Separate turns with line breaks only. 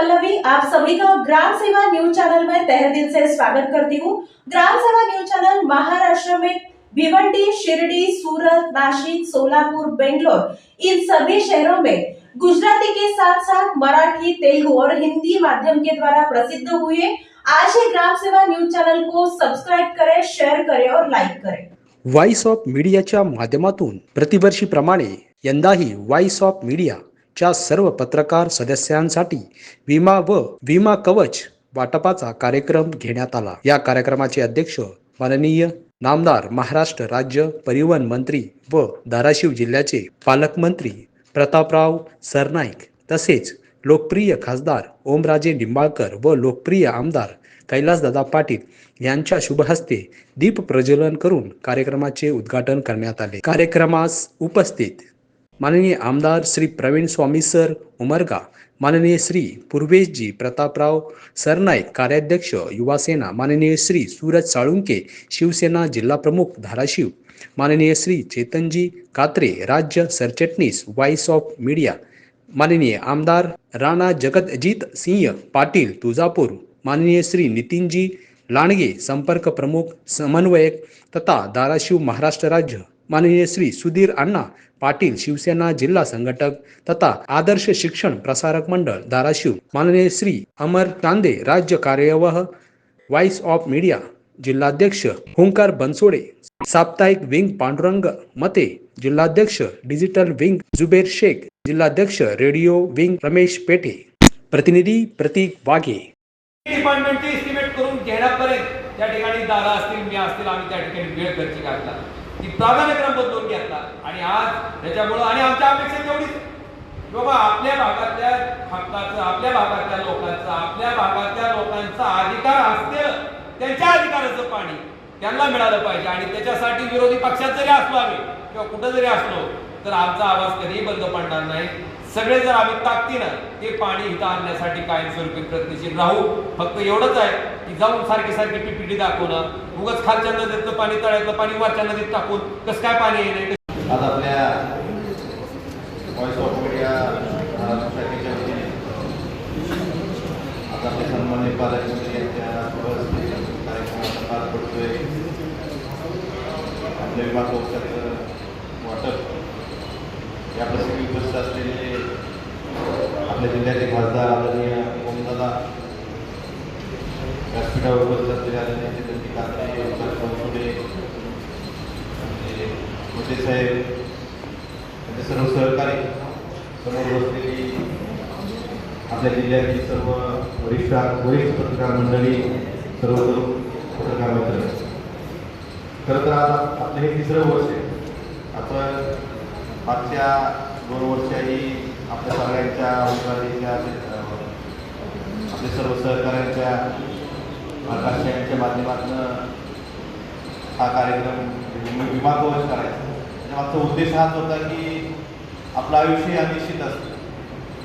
पल्लवी आप सभी का ग्राम सेवा न्यूज चैनल में तहे दिल से स्वागत करती हूँ। ग्राम सेवा न्यूज चैनल महाराष्ट्र में भिवंडी शिरडी सूरत नासिक सोलापुर बेंगलोर इन सभी शहरों में गुजराती के साथ साथ मराठी तेलुगु और हिंदी माध्यम के द्वारा प्रसिद्ध हुए आज ही ग्राम सेवा न्यूज चैनल को सब्सक्राइब करें शेयर करें और लाइक करें।
व्हॉइस ऑफ मीडियाच्या माध्यमातून प्रतिवर्षीप्रमाणे यंदाही व्हॉइस ऑफ मीडिया च्या सर्व पत्रकार सदस्यांसाठी विमा व विमा कवच वाटपाचा कार्यक्रम घेण्यात आला. या कार्यक्रमाचे अध्यक्ष माननीय नामदार महाराष्ट्र राज्य परिवहन मंत्री व धाराशिव जिल्ह्याचे पालकमंत्री प्रतापराव सरनाईक तसेच लोकप्रिय खासदार ओमराजे निंबाळकर व लोकप्रिय आमदार कैलासदादा पाटील यांच्या शुभहस्ते दीप प्रज्वलन करून कार्यक्रमाचे उद्घाटन करण्यात आले. कार्यक्रमास उपस्थित माननीय आमदार श्री प्रवीण स्वामी सर उमरगा माननीय श्री पूर्वेशजी प्रतापराव सरनाईक कार्याध्यक्ष युवासेना माननीय श्री सूरज साळुंके शिवसेना जिल्हा प्रमुख धाराशिव माननीय श्री चेतनजी कात्रे राज्य सरचिटणीस व्हॉइस ऑफ मीडिया माननीय आमदार राणा जगतजीत सिंह पाटील तुळजापूर माननीय श्री नितीनजी लांडगे संपर्क प्रमुख समन्वयक तथा धाराशिव महाराष्ट्र राज्य माननीय श्री सुधीर अण्णा पाटील शिवसेना जिल्हा संघटक तथा आदर्श शिक्षण प्रसारक मंडळ धाराशिव. माननीय श्री अमर तांदे राज्य कार्यवाह व्हाईस ऑफ मीडिया जिल्हाध्यक्ष. ओंकार बनसोडे साप्ताहिक विंग पांडुरंग मते जिल्हाध्यक्ष. डिजिटल विंग जुबेर शेख जिल्हाध्यक्ष. Radio wing Ramesh Pethe. प्रतिनिधी प्रतीक वाघे.
डिपार्टमेंटची एस्टिमेट करून घेण्यापर्यंत त्या ठिकाणी दादा असतील मी असतील आम्ही त्या ठिकाणी वेळ खर्ची घातला ती प्राधान्यक्रम बदलून घेतला. आणि आज त्याच्यामुळं आणि आमच्या अपेक्षा तेवढीच बाबा आपल्या भागातल्या हक्काचं आपल्या भागातल्या लोकांचं आपल्या भागातल्या लोकांचा अधिकार असते त्यांच्या अधिकाराचं पाणी त्यांना मिळालं पाहिजे. आणि त्याच्यासाठी विरोधी पक्षात जरी असलो आम्ही किंवा कुठं जरी असलो तर आमचा आवाज कधीही बंद पडणार नाही. सगळे जर आम्ही ताकदीनं ते पाणी इथं आणण्यासाठी कायमस्वरूपी प्रयत्नशील राहू फक्त एवढंच आहे की जाऊन सारखी सारखी पीपीटी दाखवणं उगाच खालच्या नदीतलं पाणी तळ्यातलं पाणी वरच्या नदीत टाकून कसं काय पाणी येईल?
आज आपल्या व्हॉइस ऑफ मीडिया सोसायटीच्या वतीने आज आपले सन्मान्य पालकमंत्री यांच्या पार पडतोय. आपल्या विभाग या प्रसंगी उपस्थित असलेले आपल्या जिल्ह्याचे खासदार आदरणीय ओमदादा व्यासपीठावर उपस्थित असलेले आदरणीय चंद्रजी कात्रे ओंकार बनसोडे मोठे साहेब त्यांचे सर्व सहकारी समोर बसलेली आपल्या जिल्ह्यातील सर्व वरिष्ठ वरिष्ठ पत्रकार मंडळी सर्व पत्रकार मित्र खरं तर आज आपलं हे तिसरं वर्ष आहे. आपण मागच्या दोन वर्षाही आपल्या सगळ्यांच्या उमेदवारीच्या आपल्या सर्व सहकाऱ्यांच्या आकाशवाणीच्या माध्यमातून हा कार्यक्रम विमा कवच करायचा मागचा उद्देश हाच होता की आपलं आयुष्य अनिश्चित असतं.